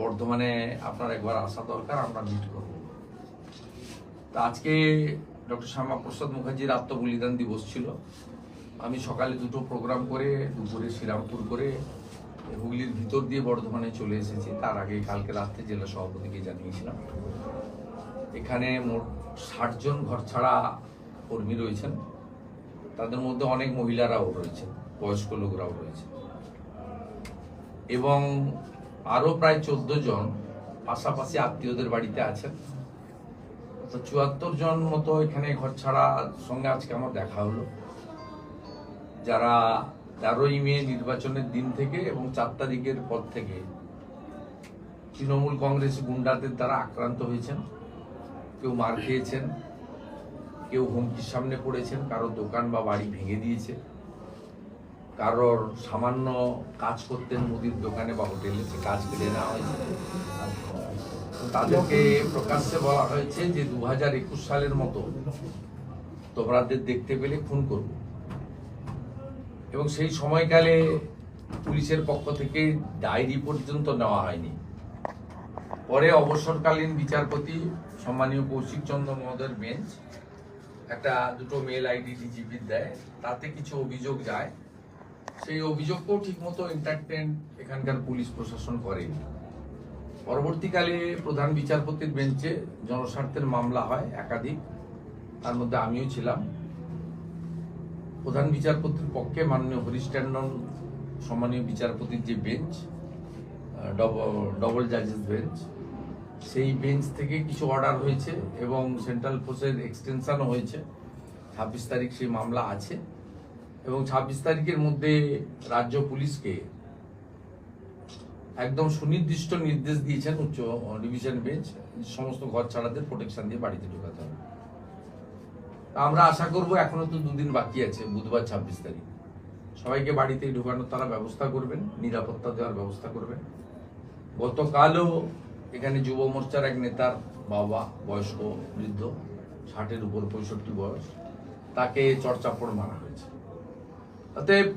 বর্ধমানে আপনার একবার আসা দরকার, আমরা মিট করব। তা আজকে ডক্টর শ্যামা প্রসাদ মুখার্জির আত্মবলিদান দিবস ছিল। আমি সকালে দুটো প্রোগ্রাম করে, দুপুরে শ্রীরামপুর করে হুগলির ভিতর দিয়ে বর্ধমানে চলে এসেছি। তার আগে কালকে রাত্রে জেলা সভাপতিকে জানিয়েছিলাম। এখানে মোট ষাট জন ঘর ছাড়া কর্মী রয়েছেন। তাদের মধ্যে অনেক মহিলারাও রয়েছেন, বয়স্ক লোকরাও রয়েছে এবং আরও প্রায় চোদ্দ জন পাশাপাশি আত্মীয়দের বাড়িতে আছেন। তো চুয়াত্তর জন মতো এখানে ঘর ছাড়া সঙ্গে আজকে আমার দেখা হলো। যারা তেরোই মে নির্বাচনের দিন থেকে এবং চার তারিখের পর থেকে তৃণমূল কংগ্রেস গুন্ডাদের দ্বারা আক্রান্ত হয়েছেন। কেউ মার খেয়েছেন, কেউ হুমকির সামনে পড়েছেন, কারও দোকান বা বাড়ি ভেঙে দিয়েছে। কারোর সামান্য কাজ করতেন মুদির দোকানে বা হোটেলে, সে কাজ কেড়ে নেওয়া হয়েছে। তাদেরকে প্রকাশ্যে বলা হয়েছে যে দু হাজার একুশ সালের মতো তোমরাদের দেখতে পেলে খুন করব। এবং সেই সময়কালে পুলিশের পক্ষ থেকে ডায়েরি পর্যন্ত নেওয়া হয়নি। পরে অবসরকালীন বিচারপতি সম্মানীয় কৌশিক চন্দ্র মহোদয়ের বেঞ্চ একটা দুটো মেল আইডি ডিজিপির দেয়, তাতে কিছু অভিযোগ যায়। সেই অভিযোগকেও ঠিকমতো এন্টারটেন এখানকার পুলিশ প্রশাসন করেনি। পরবর্তীকালে প্রধান বিচারপতির বেঞ্চে জনস্বার্থের মামলা হয় একাধিক। তার মধ্যে আমিও ছিলাম। প্রধান বিচারপতির পক্ষে মাননীয় হরিশ ট্যান্ডন, সম্মানীয় বিচারপতির যে বেঞ্চ ডবল জাজেস বেঞ্চ সেই বেঞ্চ থেকে কিছু অর্ডার হয়েছে এবং সেন্ট্রাল ফোর্সের এক্সটেনশনও হয়েছে। ছাব্বিশ তারিখ সেই মামলা আছে। এবং ছাব্বিশ তারিখের মধ্যে রাজ্য পুলিশকে একদম সুনির্দিষ্ট নির্দেশ দিয়েছেন উচ্চ ডিভিশন বেঞ্চ, সমস্ত ঘর ছাড়াদের প্রোটেকশন দিয়ে বাড়িতে ঢোকাতে হবে। আমরা আশা করব এখনও তো দুদিন বাকি আছে, বুধবার ছাব্বিশ তারিখ। সবাইকে বাড়িতে ঢোকানোর তারা ব্যবস্থা করবেন, নিরাপত্তা দেওয়ার ব্যবস্থা করবেন। গতকালও এখানে যুব মোর্চার এক নেতার বাবা, বয়স্ক বৃদ্ধ, ষাটের উপর পঁয়ষট্টি বয়স, তাকে চর্চাপড় মারা হয়েছে। অতএব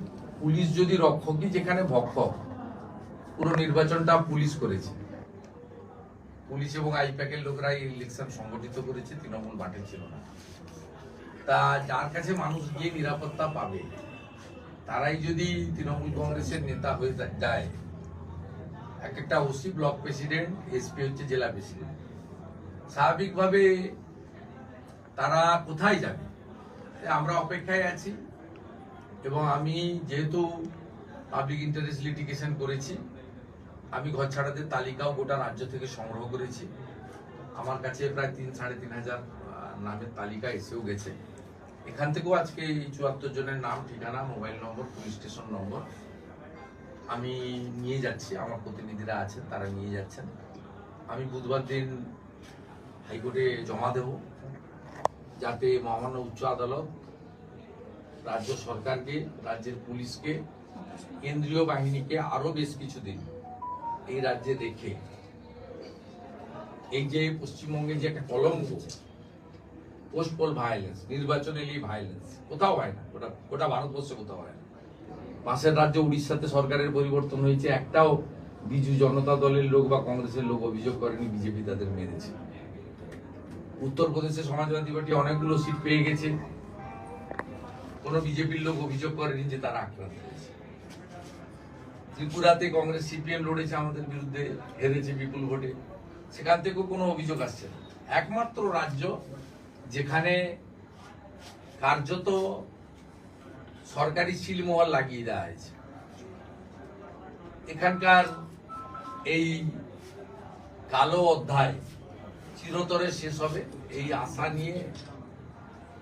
পুলিশ যদি রক্ষকই যেখানে ভক্ষক পুরো নির্বাচনটা পুলিশ করেছে। পুলিশ এবং আইপ্যাকের লোকরা এই ইলেকশন সংগঠিত করেছে, তৃণমূল মাঠে ছিল না। তা যার কাছে মানুষ গিয়ে নিরাপত্তা পাবে, তারাই যদি তৃণমূল কংগ্রেসের নেতা হয়ে যায়। এক একটা ওসি ব্লক প্রেসিডেন্ট, এসপি হচ্ছে জেলা প্রেসিডেন্ট। স্বাভাবিকভাবে তারা কোথায় যাবে? আমরা অপেক্ষায় আছি। এবং আমি যেহেতু পাবলিক ইন্টারেস্ট লিটিগেশন করেছি, আমি ঘর ছাড়াদের তালিকাও গোটা রাজ্য থেকে সংগ্রহ করেছি। আমার কাছে প্রায় তিন, সাড়ে তিন হাজার নামের তালিকা এসেও গেছে। এখান থেকেও আজকে এই চুয়াত্তর জনের নাম, ঠিকানা, mobile number, police station number আমি নিয়ে যাচ্ছি। আমার প্রতিনিধিরা আছেন, তারা নিয়ে যাচ্ছেন। আমি বুধবার দিন হাইকোর্টে জমা দেব। যাতে মহামান্য উচ্চ আদালত রাজ্য সরকারকে, রাজ্যের পুলিশকে, কেন্দ্রীয় বাহিনীকে আরও বেশ কিছুদিন এই রাজ্যে রেখে এই যে পশ্চিমবঙ্গে যে একটা কলঙ্ক পোস্ট পোল ভায়োলেন্স নির্বাচন এলেই ভায়োলেন্স কোথাও হয় না ওটা গোটা ভারতবর্ষে কোথাও হয় না। পাশের রাজ্য উড়িষ্যাতে সরকারের পরিবর্তন হয়েছে, একটাও বিজু জনতা দলের লোক বা কংগ্রেসের লোক অভিযোগ করেনি, বিজেপি তাদের মেরেছে। উত্তরপ্রদেশে সমাজবাদী পার্টি অনেকগুলো সিট পেয়ে গেছে। কোনো বিজেপির লোক অভিযোগ করেনি যে তারা আক্রান্ত হয়েছে। ত্রিপুরাতে কংগ্রেস সিপিএম লড়েছে আমাদের বিরুদ্ধে, হেরেছে বিপুল ভোটে। সেখান থেকেও কোনো অভিযোগ আসছে না। একমাত্র রাজ্য যেখানে কার্যত সরকারি সিলমোহর লাগিয়ে দেওয়া হয়েছে। এখানকার এই কালো অধ্যায় চিরতরে শেষ হবে। এই আশা নিয়ে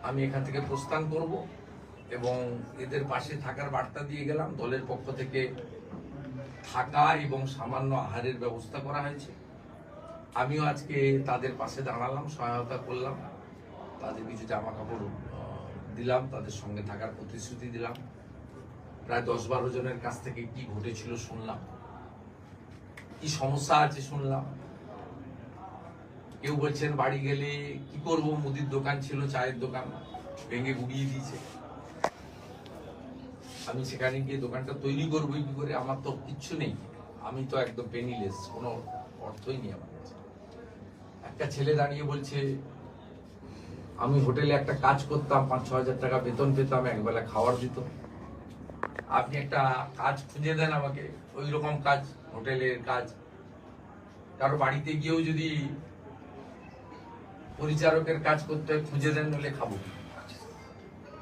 আমি এখান থেকে প্রস্থান করব। এবং এদের পাশে থাকার বার্তা দিয়ে গেলাম। দলের পক্ষ থেকে থাকা এবং সামান্য আহারের ব্যবস্থা করা হয়েছে। আমিও আজকে তাদের পাশে দাঁড়ালাম, সহায়তা করলাম। তাদের কিছু জামা কাপড় দিলাম, তাদের সঙ্গে থাকার প্রতিশ্রুতি দিলাম। প্রায় দশ বারো জনের কাছ থেকে কি ঘটেছিল শুনলাম। কি সমস্যা আছে শুনলাম। কেউ বলছেন বাড়ি গেলে কি করব? মুদির দোকান ছিল, চায়ের দোকান। ভেঙে গুড়িয়ে দিয়েছে। আমি সেখানে গিয়ে দোকানটা তৈরি করব কি করে? আমার তো কিচ্ছু নেই। আমি তো একদম পেনিলেস কোনো অর্থই নেই আমার কাছে। একটা ছেলে দাঁড়িয়ে বলছে, আমি হোটেলে একটা কাজ করতাম, পাঁচ ছ হাজার টাকা বেতন পেতাম, একবেলা খাওয়ার দিত। আপনি একটা কাজ খুঁজে দেন আমাকে, ওই রকম কাজ, হোটেলের কাজ। কারও বাড়িতে গিয়েও যদি পরিচারকের কাজ করতে খুঁজে দেন নলে খাব।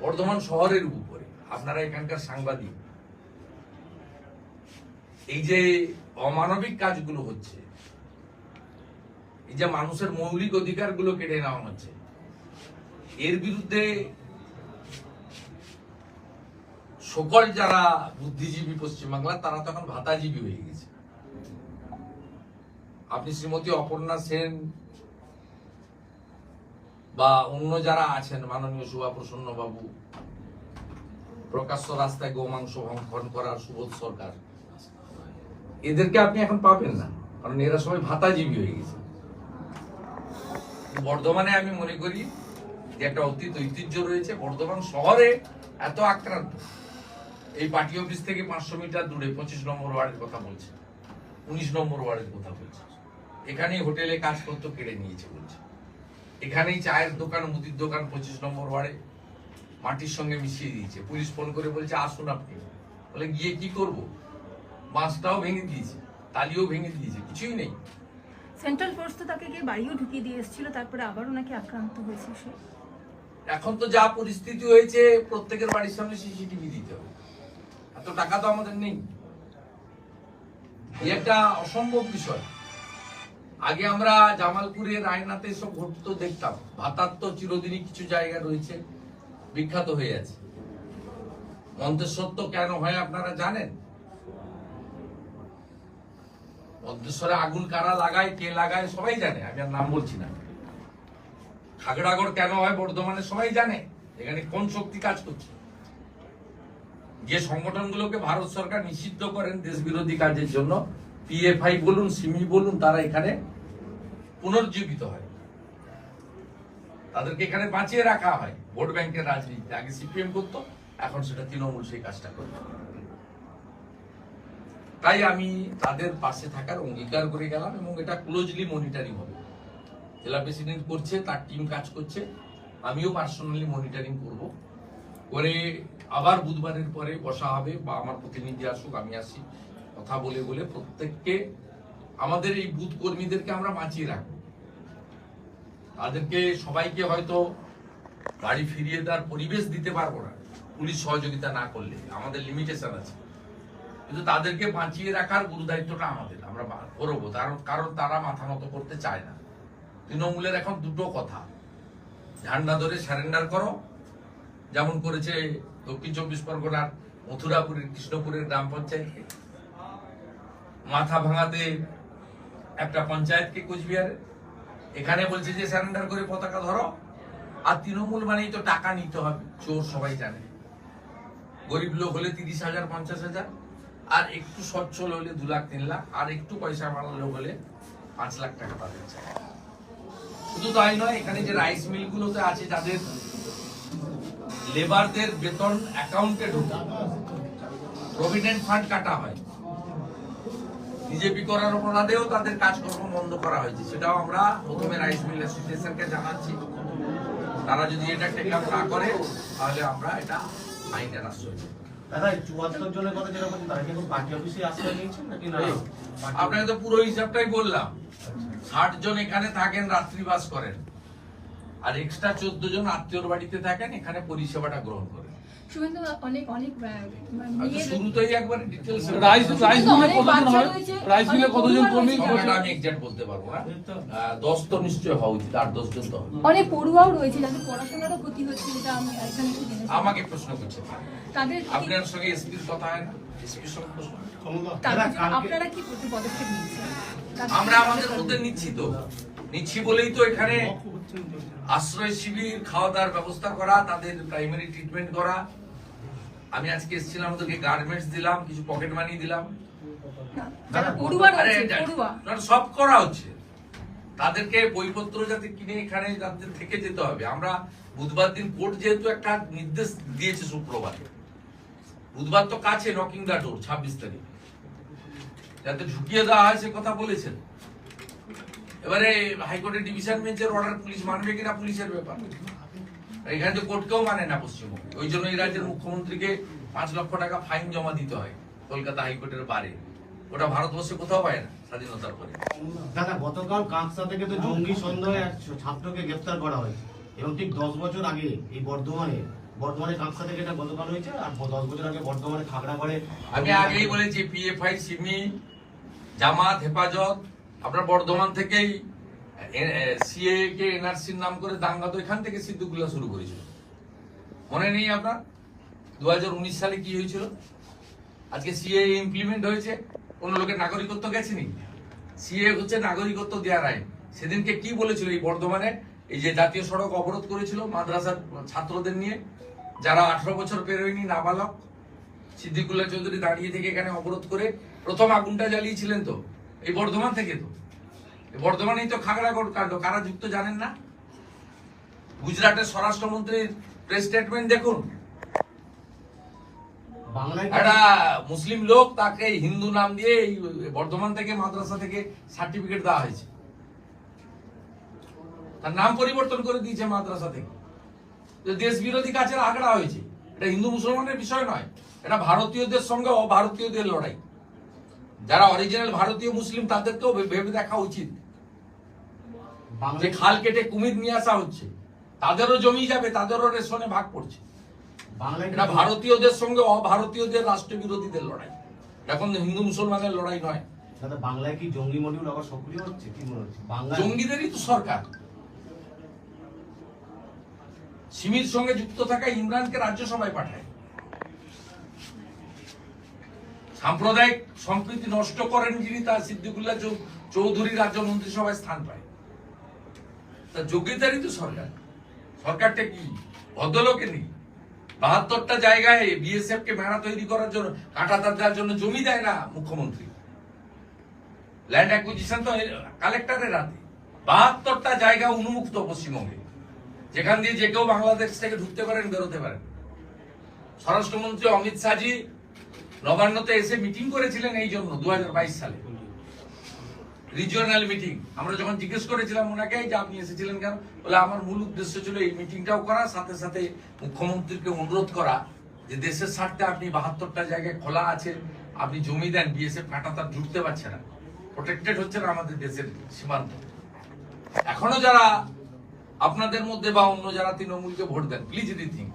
বর্ধমান শহরের উপরে। আপনারা এখানকার সাংবাদিক। এই যে অমানবিক কাজগুলো হচ্ছে, এই যে মানুষের মৌলিক অধিকারগুলো কেড়ে নেওয়া হচ্ছে, এর বিরুদ্ধে সকল যারা বুদ্ধিজীবী পশ্চিমবাংলা, তারা তখন ভাতাজীবী হয়ে গেছে। আপনি শ্রীমতী অপর্ণা সেন বা অন্য যারা আছেন, মাননীয় সুভা প্রসন্ন বাবু প্রকাশ্য রাস্তায় গোমাংস ভক্ষণ করার সুবোধ সরকার। এদেরকে আপনি এখন পাবেন না, কারণ এরা সবাই ভাতাজীবী হয়ে গেছে। বর্ধমানে আমি মনে করি যে একটা অতীত ঐতিহ্য রয়েছে। বর্ধমান শহরে এত আক্রান্ত। এই পার্টি অফিস থেকে পাঁচশো মিটার দূরে পঁচিশ নম্বর ওয়ার্ডের কথা বলছে, উনিশ নম্বর ওয়ার্ডের কথা বলছে। এখানেই হোটেলে কাজ করতে কেড়ে নিয়েছে বলছে। এখানেই চায়ের দোকান, মুদির দোকান পঁচিশ নম্বর ওয়ার্ডে। মাটির সঙ্গে মিশিয়ে দিয়েছে। পুলিশ ফোন করে বলছে আসুন আপনি। বলে গিয়ে কি করব? বাঁশটাও ভেঙে দিয়েছে তালিও ভেঙে দিয়েছে কিছুই নেই। সেন্ট্রাল ফোর্স তো তাকে গিয়ে বাড়িও ঢুকিয়ে দিয়ে এসেছিল তারপরে আবারও নাকি আক্রান্ত হয়েছে সে। এখন তো যা পরিস্থিতি হয়েছে প্রত্যেকের বাড়ির সামনে সিসিটিভি দিতে হবে। এত টাকা তো আমাদের নেই। একটা অসম্ভব বিষয়। আগে আমরা জামালপুরের আয়নাতে সব ঘটতো দেখতাম। ভাতার তো চিরদিনই কিছু জায়গা রয়েছে। বিখ্যাত হয়ে আছে। মন্তেশ্বর তো কেন হয় আপনারা জানেন? মন্তেশ্বরে আগুন কারা লাগায়, কে লাগায় সবাই জানে, আমি আর নাম বলছি না। খাগড়াগড় কেন হয় বর্ধমানে সবাই জানে, এখানে কোন শক্তি কাজ করছে? যে সংগঠনগুলোকে ভারত সরকার নিষিদ্ধ করেন দেশ বিরোধী কাজের জন্য পিএফআই বলুন, সিমি বলুন, তারা এখানে পুনর্জীবিত হয়। তাদেরকে এখানে বাঁচিয়ে রাখা হয়। ভোট ব্যাংকের রাজনীতি আগে সিপিএম করতো, এখন সেটা তৃণমূল সেই কাজটা করতো। তাই আমি তাদের পাশে থাকার অঙ্গীকার করে গেলাম এবং এটা ক্লোজলি মনিটরিং হবে। জেলা প্রেসিডেন্ট করছে, তার টিম কাজ করছে। আমিও পার্সোনালি মনিটরিং করব। করে আবার বুধবারের পরে বসা হবে বা আমার প্রতিনিধি আসুক, আমি আসি। কথা বলে বলে প্রত্যেককে, আমাদের এই বুথ কর্মীদেরকে আমরা বাঁচিয়ে রাখব। তাদেরকে সবাইকে হয়তো বাড়ি ফিরিয়ে দেওয়ার পরিবেশ দিতে পারব না। পুলিশ সহযোগিতা না করলে, আমাদের লিমিটেশন আছে। কিন্তু তাদেরকে বাঁচিয়ে রাখার গুরু দায়িত্বটা আমাদের, আমরা করব। কারণ কারণ তারা মাথা মতো করতে চায় না। তৃণমূলের এখন দুটো কথা। ঝান্ডা ধরে স্যারেন্ডার করো। যেমন করেছে দক্ষিণ চব্বিশ পরগনার মথুরাপুরের কৃষ্ণপুরের গ্রাম পঞ্চায়েতকে মাথা ভাঙাতে একটা পঞ্চায়েতকে কোচবিহারে। এখানে বলছে যে স্যারেন্ডার করে পতাকা ধরো, আর তৃণমূল মানেই তো টাকা নিতে হবে, চোর সবাই জানে। গরিব লোক হলে তিরিশ হাজার, পঞ্চাশ হাজার, আর একটু সচ্ছল হলে দু লাখ, তিন লাখ, আর একটু পয়সা মারা লোক হলে পাঁচ লাখ টাকা তাদের শুধু তাই নয়, এখানে যে রাইস মিলগুলোতে আছে, যাদের লেবারদের বেতন অ্যাকাউন্টে ঢোকে প্রভিডেন্ট ফান্ড কাটা হয়। বিজেপি করার অপরাধেও তাদের কাজকর্ম বন্ধ করা হয়েছে। সেটাও আমরা প্রথমে রাইস মিল অ্যাসোসিয়েশনকে জানাচ্ছি। তারা যদি এটা টেক আপ না করে তাহলে আমরা এটা আইনের আশ্রয় আপনাকে তো পুরো হিসাবটাই বললাম। ষাট জন এখানে থাকেন রাত্রিবাস করেন। আর এক্সট্রা চোদ্দ জন আত্মীয়র বাড়িতে থাকেন এখানে পরিষেবাটা গ্রহণ করেন। শুভেন্দু অনেক অনেক আহ, আমি তো মেয়ের- শুরুতেই একবার ডিটেলস রাইস রাইস মিলে কতজন হয় রাইস মিলে কতজন কর্মী? আমি এক্সাক্ট বলতে পারব না আহ, দশ তো নিশ্চয় হওয়া উচিত আট দশ জন তো অনেক পড়ুয়াও রয়েছে যাদের পড়াশোনারও ক্ষতি হচ্ছে যেটা আমি এখানে আমাকে প্রশ্ন করছে তাদের আপনার সঙ্গে এসপির কথা হয় না? এসপির সঙ্গে প্রশ্ন হয়। তাদের দাদা, জন্য কালকে- আপনারা কি পদক্ষেপ নিচ্ছেন? আমরা আমাদের মধ্যে নিচ্ছি তো। নিচ্ছি বলেই তো এখানে আশ্রয় শিবির খাওয়া দাওয়ার ব্যবস্থা করা তাদের প্রাইমারি ট্রিটমেন্ট করা আমি আজকে এসেছিলাম ওদেরকে গার্মেন্টস দিলাম কিছু পকেট মানি দিলাম। সব করা হচ্ছে। তাদেরকে বইপত্র যাতে কিনে এখানে যাদের থেকে যেতে হবে। আমরা বুধবার দিন কোর্ট যেহেতু একটা নির্দেশ দিয়েছে শুক্রবারে। বুধবার তো কাছে নকিং দা ডোর ছাব্বিশ তারিখ। যাতে ঢুকিয়ে দেওয়া হয় সে কথা বলেছেন। এবারে হাইকোর্টের ডিভিশন বেঞ্চের অর্ডার পুলিশ মানবে কিনা পুলিশের ব্যাপার। এখানে তো কোর্টকেও মানে না পশ্চিমবঙ্গ। ওই জন্য এই রাজ্যের মুখ্যমন্ত্রীকে পাঁচ লক্ষ টাকা ফাইন জমা দিতে হয় কলকাতা হাইকোর্টের বারে। ওটা ভারতবর্ষে কোথাও পায় না স্বাধীনতার পরে। দাদা গতকাল কাঁকসা থেকে তো জঙ্গি সন্দেহে এক ছাত্রকে গ্রেফতার করা হয়েছে। এবং ঠিক দশ বছর আগে এই বর্ধমানে বর্ধমানে কাঁকসা থেকে এটা গতকাল হয়েছে আর দশ বছর আগে বর্ধমানে খাগড়াগড়ে আমি আগেই বলেছি পিএফআই সিমি জামাত হেফাজত আপনার বর্ধমান থেকেই সিএ কে এনআরসির নাম করে দাঙ্গা তো এখান থেকে শুরু করেছিল। মনে নেই আপনার? দু হাজার উনিশ সালে হয়েছিল? আজকে সিএ হয়েছে লোকের নাগরিকত্ব গেছেনি। হচ্ছে নাগরিকত্ব দেওয়ার আইন। সেদিনকে কি বলেছিল এই বর্ধমানে? এই যে জাতীয় সড়ক অবরোধ করেছিল মাদ্রাসার ছাত্রদের নিয়ে, যারা আঠারো বছর পেরোয়নি নাবালক। সিদ্দিকুল্লাহ চৌধুরী দাঁড়িয়ে থেকে এখানে অবরোধ করে প্রথম আগুনটা জ্বালিয়েছিলেন তো, এই বর্ধমান থেকে তো। বর্ধমানেই তো খাগড়াগড় কাণ্ড। কারা যুক্ত জানেন না? গুজরাটের স্বরাষ্ট্রমন্ত্রীর প্রেস স্টেটমেন্ট দেখুন। একটা মুসলিম লোক তাকে হিন্দু নাম দিয়ে এই বর্ধমান থেকে মাদ্রাসা থেকে সার্টিফিকেট দেওয়া হয়েছে। তার নাম পরিবর্তন করে দিয়েছে মাদ্রাসা থেকে। দেশ বিরোধী কাজের আগড়া হয়েছে। এটা হিন্দু মুসলমানের বিষয় নয় এটা ভারতীয়দের সঙ্গে অভারতীয়দের লড়াই। যারা অরিজিনাল ভারতীয় মুসলিম তাদেরকেও ভেবে দেখা উচিত। যে খাল কেটে কুমির নিয়ে আসা হচ্ছে তাদেরও জমি যাবে তাদেরও রেশনে ভাগ পড়ছে। এটা ভারতীয়দের সঙ্গে অভারতীয়দের রাষ্ট্রবিরোধীদের লড়াই। এখন হিন্দু মুসলমানের লড়াই নয়। বাংলায় কি জঙ্গি মডিউল আবার সক্রিয় হচ্ছে? কি মনে হচ্ছে? জঙ্গিদেরই তো সরকার। সিমির সঙ্গে যুক্ত থাকা ইমরানকে রাজ্যসভায় পাঠায়। সাম্প্রদায়িক সম্প্রীতি নষ্ট করেন যিনি তার সিদ্দিকুল্লাহ চৌ- চৌধুরী রাজ্য মন্ত্রিসভায় স্থান পায়। তার যোগ্যতারই তো সরকার। সরকারটা কি? ভদ্রলোকে নেই। বাহাত্তরটা জায়গায় বিএসএফ কে মেড়া তৈরি করার জন্য, কাঁটা দেওয়ার জন্য জমি দেয় না মুখ্যমন্ত্রী। ল্যান্ড অ্যাকুইজিশন তো কালেক্টরের হাতে। বাহাত্তরটা জায়গা উন্মুক্ত পশ্চিমবঙ্গে, যেখান দিয়ে যে কেউ বাংলাদেশ থেকে ঢুকতে পারেন, বেরোতে পারেন। স্বরাষ্ট্রমন্ত্রী অমিত শাহজি নবান্নতে এসে মিটিং করেছিলেন এই জন্য, দু হাজার বাইশ সালে। রিজিওনাল মিটিং আমরা যখন জিজ্ঞেস করেছিলাম ওনাকে যে আপনি এসেছিলেন কেন, বলে আমার মূল উদ্দেশ্য ছিল এই মিটিংটাও করা, সাথে সাথে মুখ্যমন্ত্রীকে অনুরোধ করা যে দেশের স্বার্থে আপনি বাহাত্তরটা জায়গায় খোলা আছে, আপনি জমি দেন, বিএসএফ কাটা তার ঢুকতে পারছে না। প্রোটেক্টেড হচ্ছে না আমাদের দেশের সীমান্ত। এখনও যারা আপনাদের মধ্যে বা অন্য যারা তৃণমূলকে ভোট দেন প্লিজ রিথিং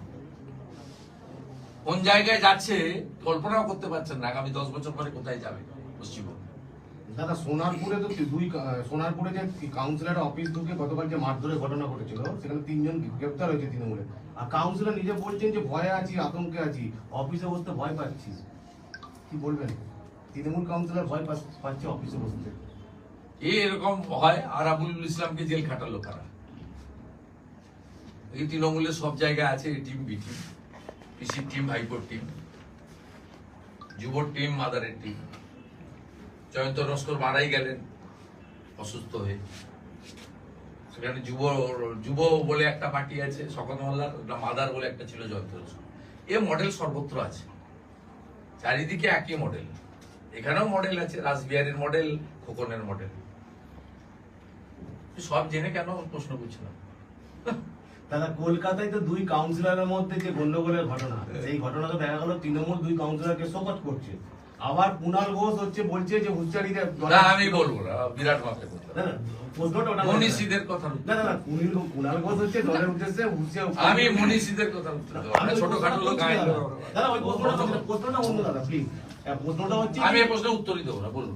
কোন জায়গায় যাচ্ছে, কল্পনাও করতে পারছেন না আগামী দশ বছর পরে কোথায় যাবে পশ্চিমবঙ্গ। দাদা সোনারপুরে তো দুই সোনারপুরে যে কাউন্সিলর অফিস ঢুকে গতকাল যে মারধরের ঘটনা ঘটেছিল, সেখানে তিনজন গ্রেপ্তার হয়েছে তৃণমূলে। আর কাউন্সিলর নিজে বলছেন যে ভয়ে আছি, আতঙ্কে আছি অফিসে বসতে ভয় পাচ্ছি। কি বলবেন? তৃণমূল কাউন্সিলর ভয় পাচ- পাচ্ছে অফিসে বসতে। এ এরকম হয় আর আবুল ইসলামকে জেল খাটালো কারা? এই তৃণমূলের সব জায়গায় আছে টিম বি টিম পিসির টিম ভাইপোর টিম যুবর টিম মাদারের টিম জয়ন্ত নস্কর মারাই গেলেন, অসুস্থ হয়ে। সেখানে যুব যুব বলে একটা পার্টি আছে শকত মোল্লার মাদার বলে একটা ছিল জয়ন্ত নস্কর এ মডেল সর্বত্র আছে। চারিদিকে একই মডেল। এখানেও মডেল আছে, রাসবিহারীর মডেল, খোকনের মডেল। সব জেনে কেন প্রশ্ন করছিলাম? দাদা, কলকাতায় তো দুই কাউন্সিলরের মধ্যে যে গন্ডগোলের ঘটনা, সেই ঘটনা তো দেখা গেল, তৃণমূল দুই কাউন্সিলরকে শপথ করছে। আবার কুণাল ঘোষ হচ্ছে বলছে যে হুঁশিয়ারিতে না আমি বলব না বিরাট হুঁশিয়ার আমি মনীষীদের কথা আমি ছোটখাটো লোক। হ্যাঁ, প্রশ্নটা হচ্ছে আমি এই প্রশ্নের উত্তরই দেবো না বলুন।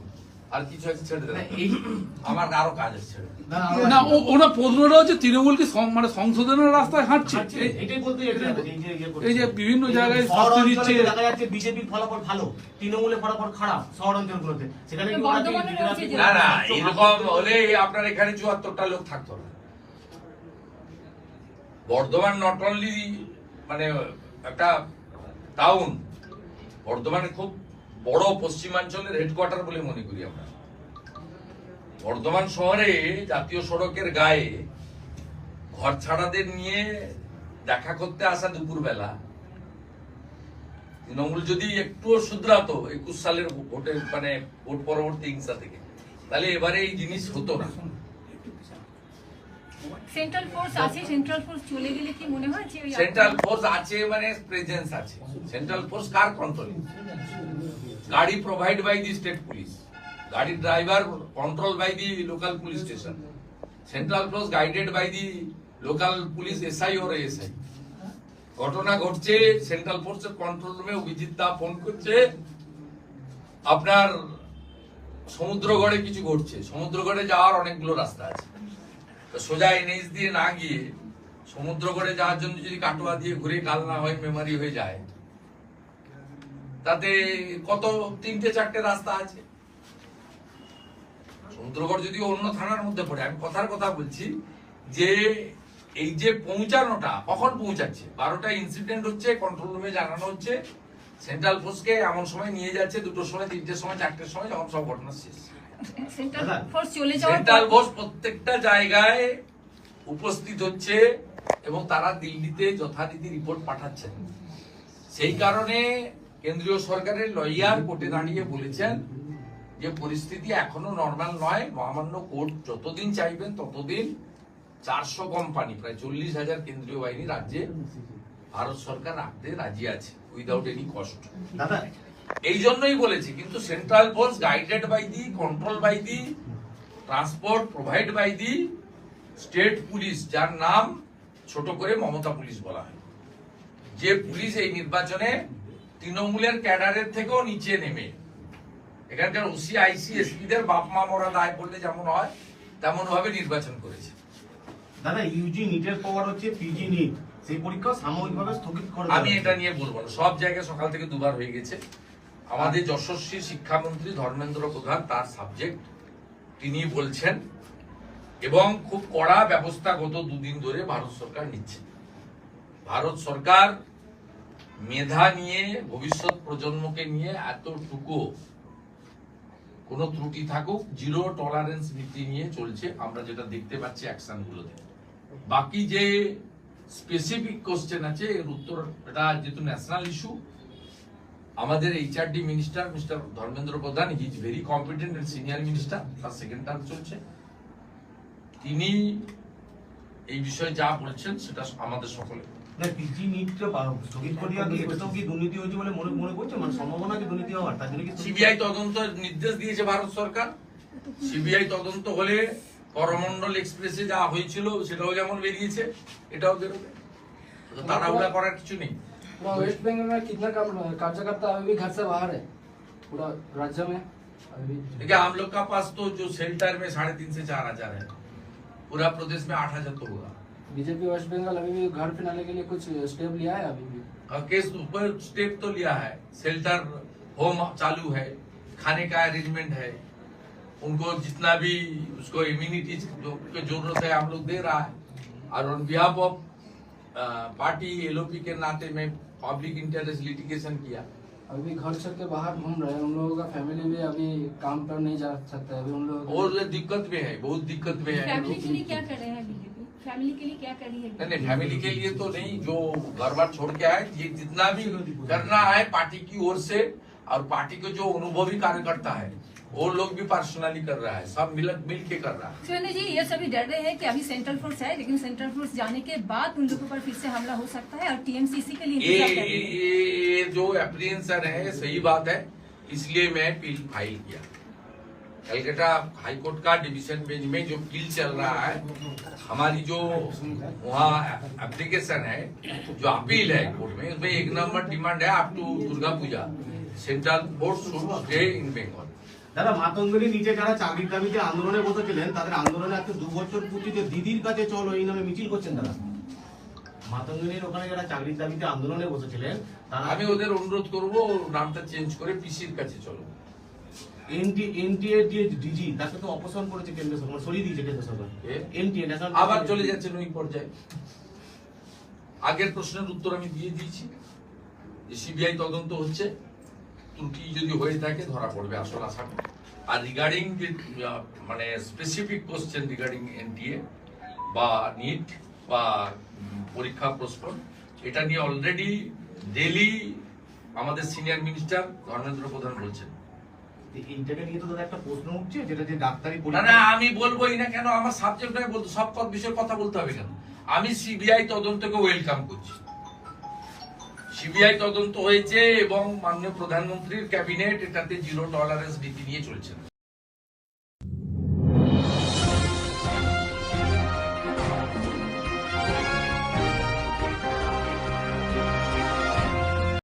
আর কিছু আছে ছেড়ে দেবেন এই- আমার আরও কাজ আছে ছেড়ে দেন। দাদা, আরো- না ও- প্রশ্নটা হচ্ছে তৃণমূলকে সং- মানে সংশোধনের রাস্তায় হাঁটছে এটাই বলতে এই যে- করছে। এই যে বিভিন্ন জায়গায় শাস্তি দিচ্ছে। দেখা যাচ্ছে বিজেপির ফলাফল ভালো তৃণমূলের ফলাফল খারাপ শহর অঞ্চলগুলোতে সেখানে কি ওরা কি বর্ধমানে রয়েছে বিজেপি- যে- না না এরকম হলে আপনার এখানে চুয়াত্তরটা লোক থাকতো না বর্ধমান নট অনলি মানে একটা টাউন বর্ধমানে খুব বড় পশ্চিমাঞ্চলের হেডকোয়ার্টার বলে মনে করি আমরা। বর্ধমান শহরে জাতীয় সড়কের গায়ে ঘর ছাড়াদের নিয়ে দেখা করতে আসা দুপুরবেলা। তৃণমূল যদি একটুও শুধরাতো একুশ সালের ভোটের মানে ভোট পরবর্তী হিংসা থেকে তাহলে এবারে এই জিনিস হতো না। সেন্ট্রাল ফোর্স আছে সেন্ট্রাল ফোর্স চলে গেলে কি মনে হয় সেন্ট্রাল ফোর্স আছে মানে প্রেজেন্স আছে। সেন্ট্রাল ফোর্স কার কন্ট্রোল গাড়ি provide by the state police গাড়ি driver control by the local police station central force guided by the local police SI or SI ঘটনা ঘটছে সেন্ট্রাল ফোর্সের কন্ট্রোল রুমে অভিজিৎ দা phone করছে। আপনার সমুদ্রগড়ে কিছু ঘটছে। সমুদ্রগড়ে যাওয়ার অনেকগুলো রাস্তা আছে। তো সোজা এনএইচ দিয়ে না গিয়ে সমুদ্রগড়ে যাওয়ার জন্য যদি কাটোয়া দিয়ে ঘুরে কাল না হয় মেমারি হয়ে যায় তাতে কত তিনটে চারটে রাস্তা আছে? সমুদ্রগড় যদি অন্য থানার মধ্যে পড়ে আমি কথার কথা বলছি যে এই যে পৌঁছানোটা কখন পৌঁছাচ্ছে? বারোটা ইনসিডেন্ট হচ্ছে কন্ট্রোল রুমে জানানো হচ্ছে সেন্ট্রাল ফোর্সকে এমন সময় নিয়ে যাচ্ছে দুটোর সময় তিনটের সময় চারটের সময় যখন সব ঘটনা শেষ। সেন্ট্রাল ফোর্স প্রত্যেকটা জায়গায় উপস্থিত হচ্ছে এবং তারা দিল্লিতে যথারীতি রিপোর্ট পাঠাচ্ছেন। সেই কারণে কেন্দ্রীয় সরকারের লয়ার কোর্টে দাঁড়িয়ে বলেছেন যে পরিস্থিতি এখনও নর্মাল নয়। মহামান্য কোর্ট যতদিন চাইবেন ততদিন চারশো কোম্পানি প্রায় চল্লিশ হাজার কেন্দ্রীয় বাহিনী রাজ্যে ভারত সরকার রাখতে রাজি আছে উইদাউট এনি কস্ট দাদা এই জন্যই বলেছি কিন্তু central force guided by the control by the transport provide by the state police যার নাম ছোট করে মমতা পুলিশ বলা হয়। যে পুলিশ এই নির্বাচনে তৃণমূলের ক্যাডারের থেকেও নিচে নেমে। এখানকার ওসি আইসি এসপিদের বাপ মা মরা দায় করলে যেমন হয় তেমন ভাবে নির্বাচন করেছে। দাদা ইউজি নিটের পাওয়ার হচ্ছে পিজি নিট সেই পরীক্ষা সাময়িকভাবে স্থগিত করে আমি এটা নিয়ে বলব না। সব জায়গায় সকাল থেকে দুবার হয়ে গেছে। আমাদের যশস্বী শিক্ষামন্ত্রী ধর্মেন্দ্র প্রধান তার সাবজেক্ট তিনি বলছেন এবং খুব কড়া ব্যবস্থা গত দুদিন ধরে ভারত সরকার নিচ্ছে। ভারত সরকার মেধা নিয়ে, ভবিষ্যৎ প্রজন্মকে নিয়ে এতটুকু কোনো ত্রুটি থাকুক জিরো টলারেন্স নীতি নিয়ে চলছে, আমরা যেটা দেখতে পাচ্ছি অ্যাকশন গুলোতে। বাকি যে স্পেসিফিক কোশ্চেন আছে, এর উত্তর, এটা যেহেতু ন্যাশনাল ইস্যু আমাদের HRD minister mister Dharmendra Pradhan he is very competent and senior minister তার সেকেন্ড টার্ম চলছে। তিনি এই বিষয়ে যা বলছেন, সেটা আমাদের সকলে না পিজি নিটটা বা- স্থগিত করে দেওয়া কি এটাতেও কি দুর্নীতি হয়েছে বলে মনে মনে করছে মানে সম্ভাবনা কি দুর্নীতি হওয়ার তার জন্য কি সিবিআই তদন্ত নির্দেশ দিয়েছে ভারত সরকার সিবিআই তদন্ত হলে করমন্ডল এক্সপ্রেসে যা হয়েছিল সেটাও যেমন বেরিয়েছে এটাও বেরোবে তো তাড়াহুড়া করার কিছু নেই पूरा वेस्ट बंगाल में कितना काम कार्यकर्ता अभी भी घर से बाहर है पूरा राज्य में अभी भी देखिए हम लोग का पास तो जो शेल्टर में साढ़े तीन से चार हजार है पूरा प्रदेश में आठ हजार तो होगा बीजेपी वेस्ट बंगाल अभी भी घर फिनाले के लिए कुछ स्टेप लिया है अभी भी? केस ऊपर स्टेप तो लिया है। शेल्टर होम चालू है खाने का अरेंजमेंट है। उनको जितना भी उसको इम्यूनिटी जो ज़रूरत है हम लोग दे रहा है। और on behalf of party LOP के नाते में पब्लिक इंटरेस्ट लिटिगेशन किया। अभी घर छोड़ के बाहर घूम रहे हैं। उन लोगों का फैमिली भी अभी काम पर नहीं जा सकता है। अभी उन लोगों और दिक्कत में है बहुत दिक्कत में है। फैमिली के लिए क्या कर रहे हैं फैमिली के लिए क्या कर रही है? नहीं नहीं फैमिली के लिए तो नहीं जो घर बार छोड़ के आए ये जितना भी करना है पार्टी की ओर से और पार्टी के जो अनुभवी कार्यकर्ता है वो लोग भी पर्सनली कर रहा है सब मिल मिल के कर रहा है। सुरेंद्र जी ये सभी डर रहे हैं कि अभी सेंट्रल फोर्स है लेकिन सेंट्रल फोर्स जाने के बाद उन लोगों पर फिर से हमला हो सकता है और टीएमसीसी के लिए ये जो एप्रीहेंशन है सही बात है इसलिए मैं फ़ाइल किया। कलकत्ता हाईकोर्ट का डिवीजन बेंच में जो पील चल रहा है हमारी जो वहाँ एप्लीकेशन है जो अपील है कोर्ट में उसमें एक नंबर डिमांड है up to Durga Puja central force should stay in Bengal দাদা মাতঙ্গিনী নিচে যারা চাকরির দাবিতে আন্দোলনে বসেছিলেন তাদের আন্দোলনে আজকে দু বছর পূর্তিতে দিদির কাছে চলো এই নামে মিছিল করছেন তারা মাতঙ্গিনীর ওখানে যারা চাকরির দাবিতে আন্দোলনে বসেছিলেন তারা আমি ওদের অনুরোধ করব নামটা চেঞ্জ করে পিসির কাছে চলো এনটি এনটিএ যে ডিজি তাকে তো অপসারণ করেছে কেন্দ্র সরকার সরিয়ে দিয়েছে কেন্দ্র সরকার? এনটিএ ন্যাশনাল আবার চলে যাচ্ছেন ওই পর্যায়ে। আগের প্রশ্নের উত্তর আমি দিয়ে দিয়েছি। যে সিবিআই তদন্ত হচ্ছে ত্রুটি যদি হয়ে থাকে ধরা পড়বে আসল আসামি। আর রিগার্ডিং যে মানে স্পেসিফিক কোশ্চেন রিগার্ডিং এনটিএ বা নিট বা পরীক্ষা প্রশ্ন এটা নিয়ে অলরেডি ডেলি আমাদের সিনিয়র মিনিস্টার ধর্মেন্দ্র প্রধান বলছেন। সব বিষয়ে কথা বলতে হবে কেন? আমি সিবিআই তদন্তকে ওয়েলকাম করছি। সিবিআই তদন্ত হয়েছে এবং মাননীয় প্রধানমন্ত্রীর ক্যাবিনেট এটাতে জিরো টলারেন্স নীতি নিয়ে চলছে।